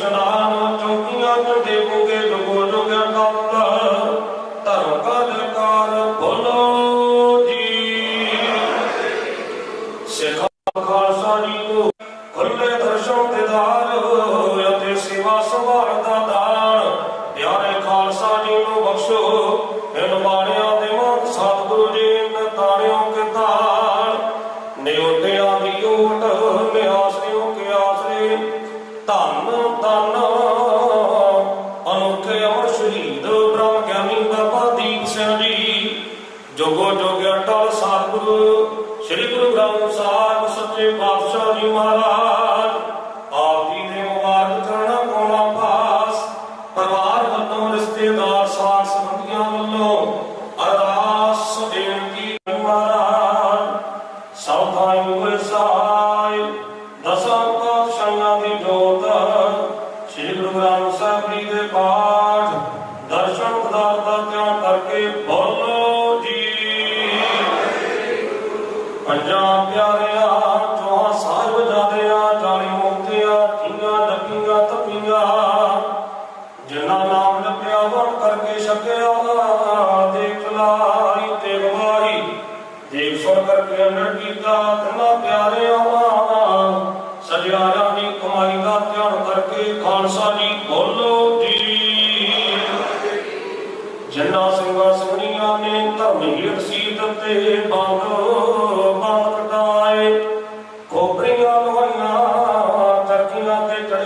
ਦਰਸ਼ਨ ਚੌਕੀਆਂ ਤੋਂ ਬੋਗੇ ਜੁਗੋ ਜੁਗ ਦਾ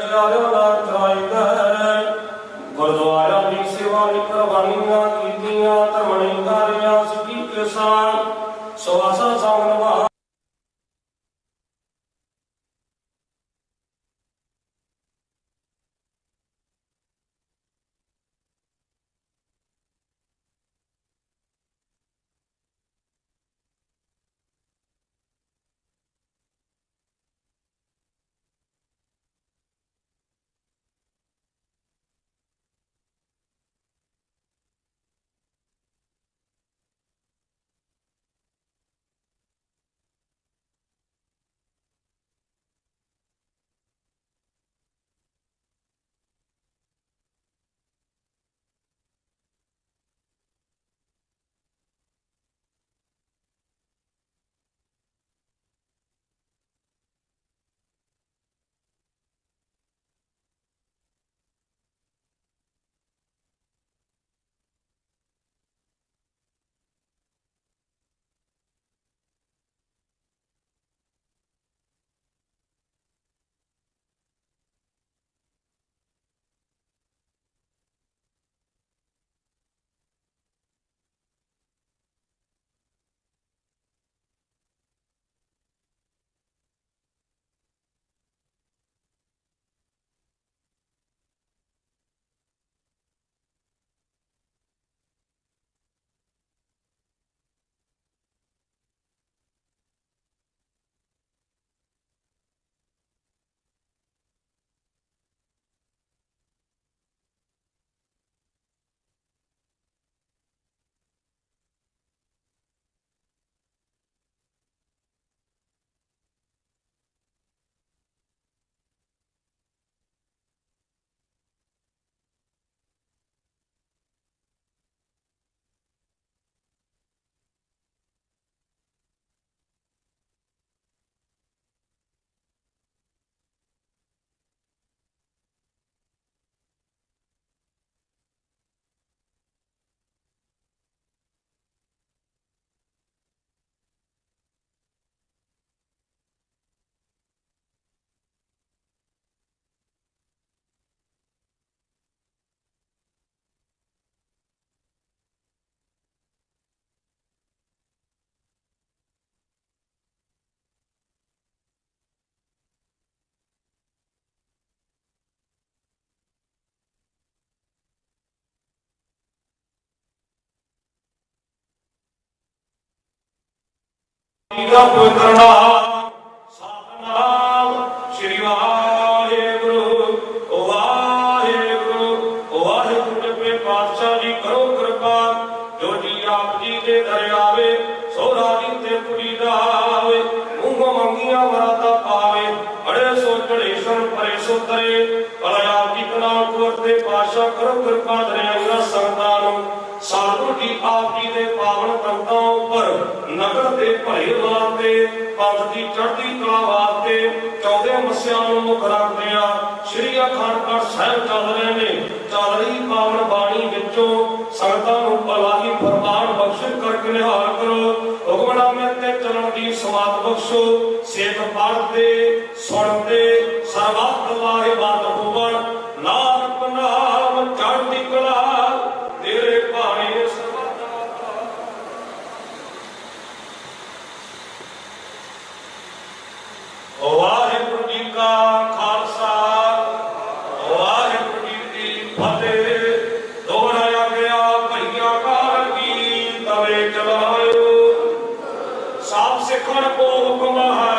ਚਰਖੀਆਂ ਤੇ ਦਾ ਪਵਿੱਤਰ ਸਤਨਾਮ ਸ੍ਰੀ ਵਾਹਿਗੁਰੂ ਵਾਹਿਗੁਰੂ ਵਾਹਿਗੁਰੂ ਜਪੇ ਪਾਤਸ਼ਾਹ ਜੀ ਕਰੋ ਕਿਰਪਾ, ਜੋ ਜੀ ਆਪ ਜੀ ਦੇ ਦਰ ਆਵੇ ਸੋ ਰਾਜੀ ਤੇ ਕੁੜੀ ਦਾ ਆਵੇ, ਮੂੰਹ ਮੰਗੀਆਂ ਮਰਾਤਾ ਪਾਵੇ, ਅੜੇ ਸੋ ਢੜੇਸ਼ਵਰ ਪਰੇ ਸੋ ਤਰੇ ਭਲਾ ਆਪ ਜੀ ਕਨਾ ਕੁਰਤੇ ਪਾਸ਼ਾ ਕਰੋ ਕਿਰਪਾ ਦਰਿਆ ਸੰਗਤਾਂ ਨੂੰ ਸਾਧੂ ਜੀ ਆਪ ਜੀ ਦੇ ਪਾਵਨ ਤਖਤਾਂ ਉੱਪਰ ਨਗਰ ਦੇ ਭਲੇ ਵਾਸਤੇ ਪੰਥ ਦੀ ਚੜ੍ਹਦੀ ਕਲਾ ਵਾਸਤੇ ਚੌਦੇ ਮਸਿਆਂ ਨੂੰ ਮੁੱਖ ਰੱਖਦਿਆਂ ਸ੍ਰੀ ਅਖੰਡ ਪਾਠ ਸਾਹਿਬ ਚੱਲ ਰਹੇ ਨੇ। ਚੱਲ ਰਹੀ ਪਾਵਨ ਬਾਣੀ ਵਿੱਚੋਂ ਸੰਗਤਾਂ ਨੂੰ ਭਲਾਹੀ ਫਰਮਾਨ ਬਖਸ਼ਿਸ਼ ਕਰਕੇ ਨਿਹਾਲ ਕਰੋ। ਹੁਕਮਨਾਮੇ ਤੇ ਚੱਲਣ ਦੀ ਸਮਾਤ ਬਖਸ਼ੋ। ਸੇਤ ਪੜ੍ਹਦੇ ਸੁਣਦੇ Corpo, como a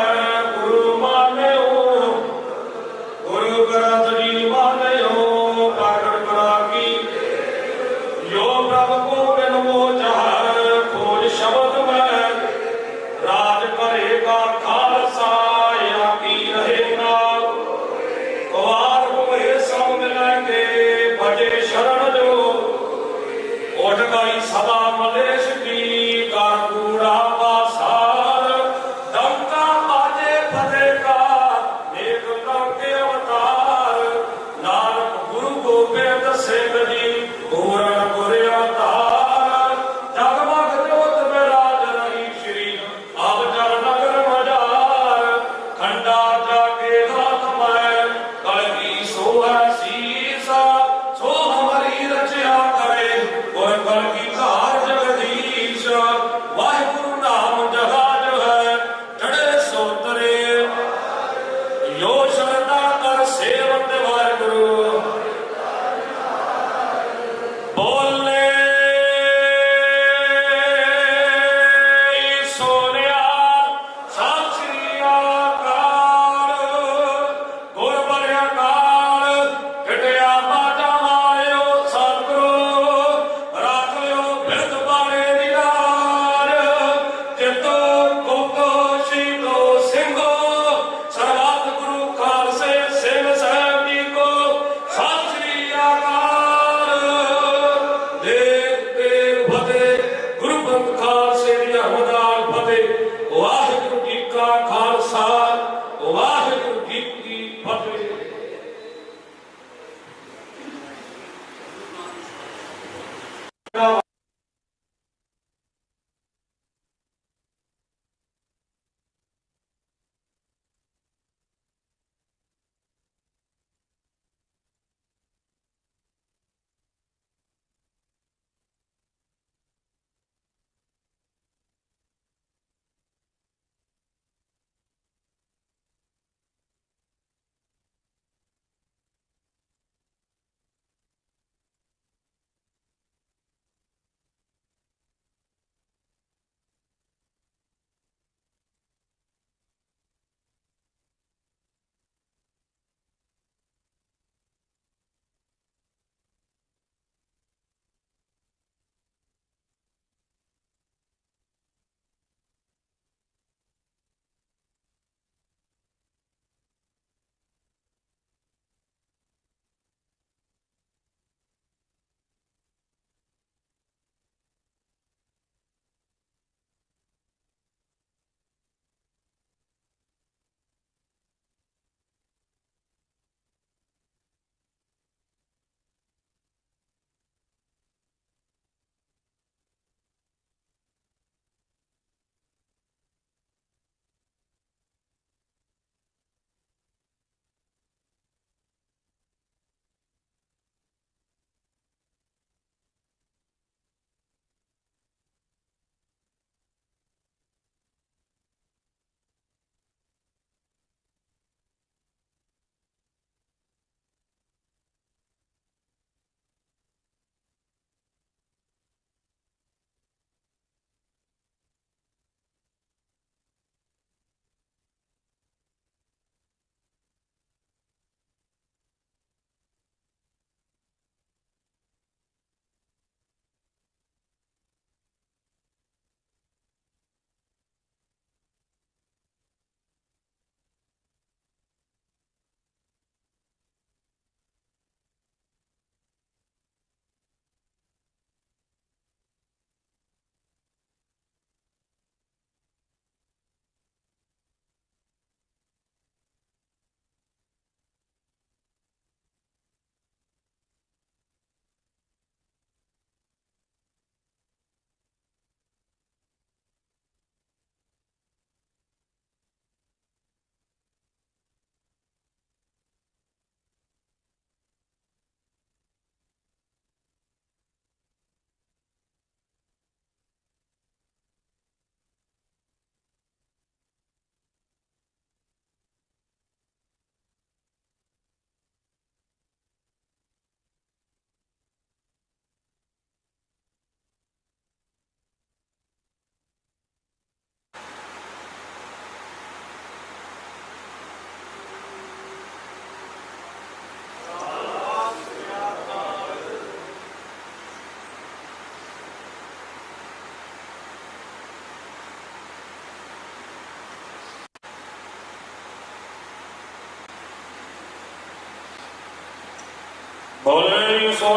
ਬੋਲੇ ਸੋ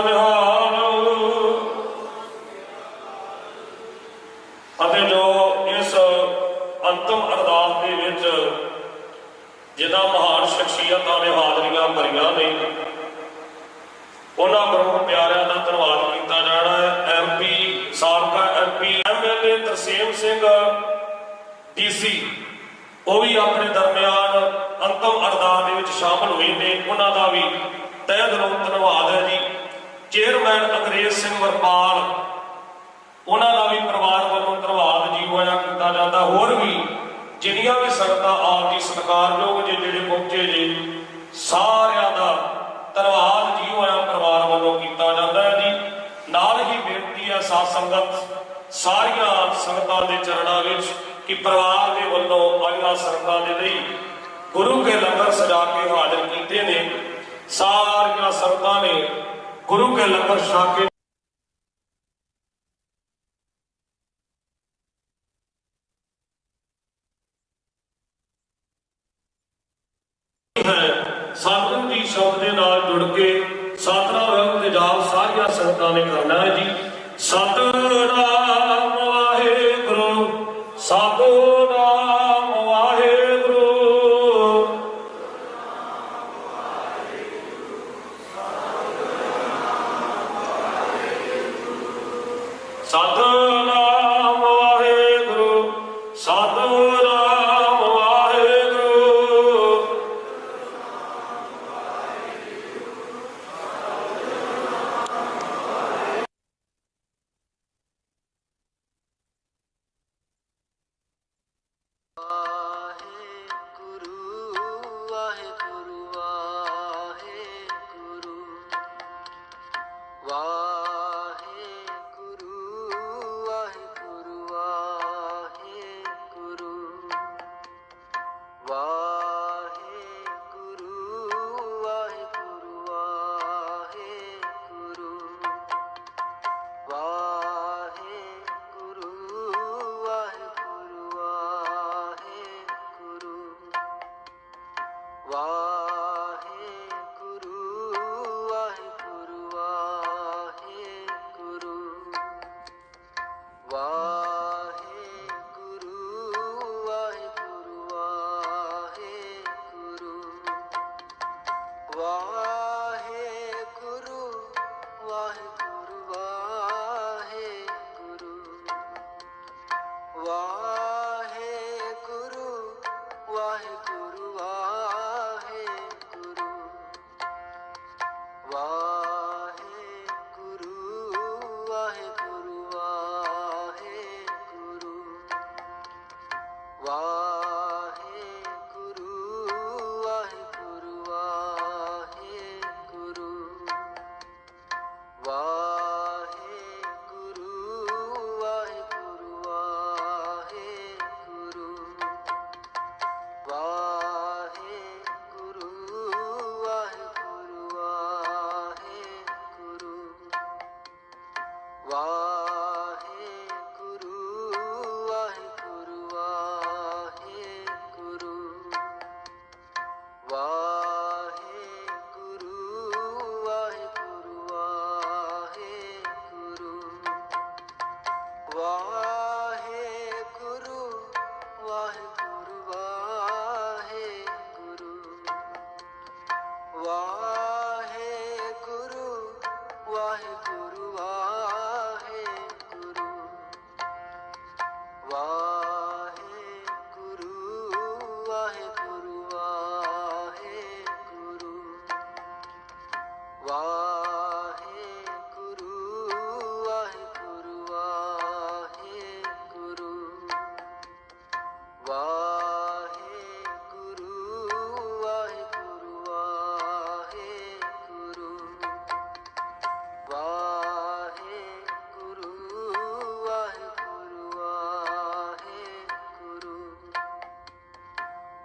ਅਤੇ ਜੋ ਇਸ ਅੰਤਮ ਅਰਦਾਸ ਦੇ ਵਿੱਚ ਜਿਨ੍ਹਾਂ ਮਹਾਨ ਸ਼ਖਸੀਅਤਾਂ ਨੇ ਹਾਜ਼ਰੀਆਂ ਭਰੀਆਂ ਨੇ, ਉਹਨਾਂ ਪ੍ਰਮੁੱਖ ਪਿਆਰਿਆਂ ਦਾ ਧੰਨਵਾਦ ਕੀਤਾ ਜਾਣਾ ਹੈ। ਐਮਪੀ ਸਾਬਕਾ MP MLA Tarsem Singh DC ਉਹ ਵੀ ਆਪਣੇ ਦਰਮਿਆਨ ਅੰਤਮ ਅਰਦਾਸ ਦੇ ਵਿੱਚ ਸ਼ਾਮਲ ਹੋਏ ਨੇ। ਉਹਨਾਂ ਦਾ ਵੀ ਤਹਿ ਦਿਲੋਂ ਧੰਨਵਾਦ ਹੈ ਜੀ। ਚੇਅਰਮੈਨ ਅੰਗਰੇਜ਼ ਸਿੰਘ ਵਰਪਾਲ, ਉਹਨਾਂ ਦਾ ਵੀ ਪਰਿਵਾਰ ਵੱਲੋਂ ਧੰਨਵਾਦ ਜੀ ਹੋਇਆ ਕੀਤਾ ਜਾਂਦਾ। ਹੋਰ ਵੀ ਜਿੰਨੀਆਂ ਵੀ ਸੰਗਤਾਂ ਆਪ ਜੀ ਸਤਿਕਾਰਯੋਗ ਜੀ ਜਿਹੜੇ ਪਹੁੰਚੇ ਜੀ, ਸਾਰਿਆਂ ਦਾ ਧੰਨਵਾਦ ਜੀ ਹੋਇਆ ਪਰਿਵਾਰ ਵੱਲੋਂ ਕੀਤਾ ਜਾਂਦਾ ਹੈ ਜੀ। ਨਾਲ ਹੀ ਬੇਨਤੀ ਹੈ ਸਾਧ ਸੰਗਤ, ਸਾਰੀਆਂ ਸੰਗਤਾਂ ਦੇ ਚਰਨਾਂ ਵਿੱਚ ਕਿ ਪਰਿਵਾਰ ਦੇ ਵੱਲੋਂ ਆਈਆਂ ਸੰਗਤਾਂ ਦੇ ਲਈ ਗੁਰੂ ਕੇ ਲੰਗਰ ਸਜਾ ਕੇ ਹਾਜ਼ਰ ਕੀਤੇ ਨੇ। ਸਾਰੀਆਂ ਸੰਗਤਾਂ ਨੇ ਗੁਰੂ ਕੇ ਲੰਗਰ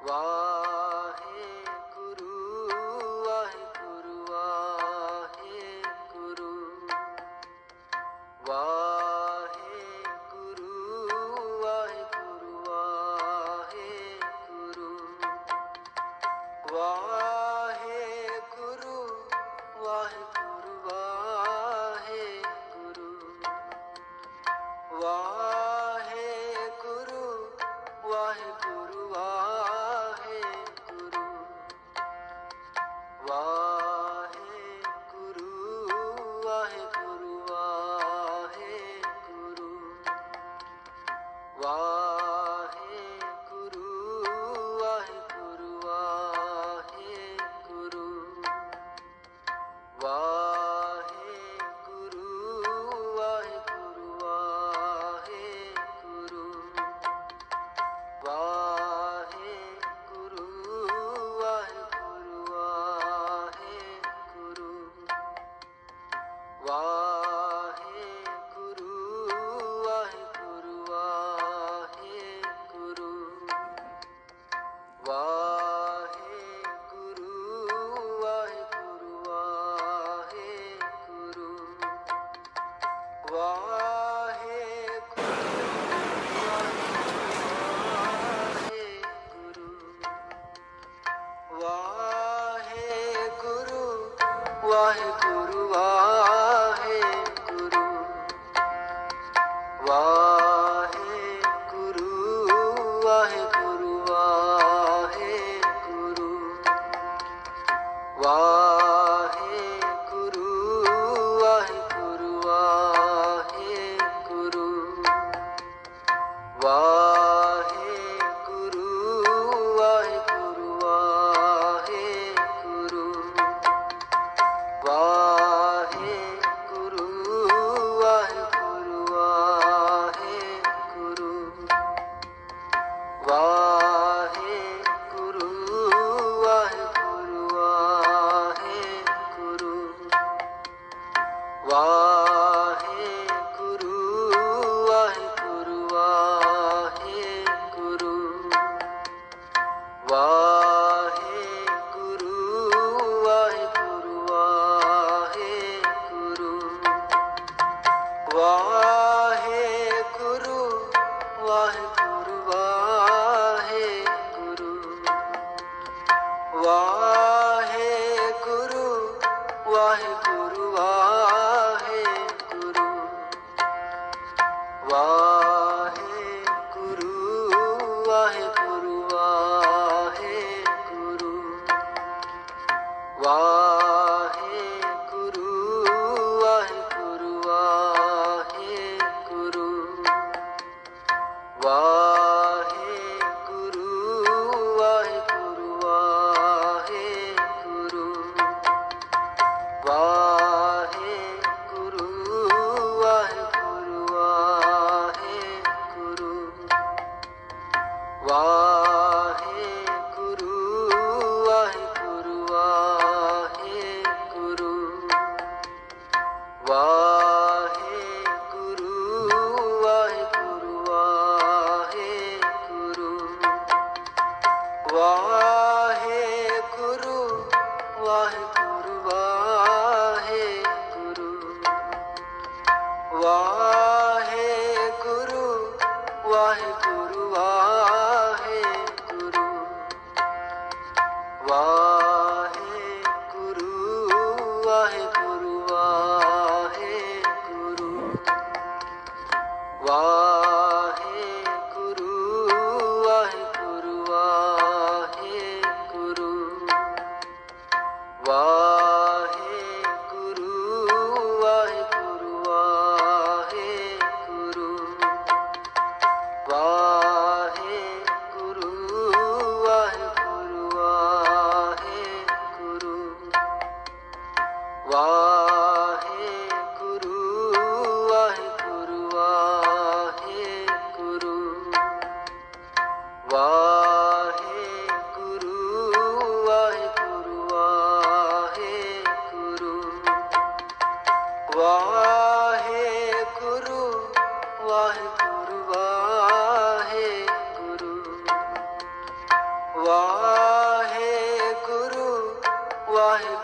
Wow. Wow. Wow. Whoa. Oh. alcohol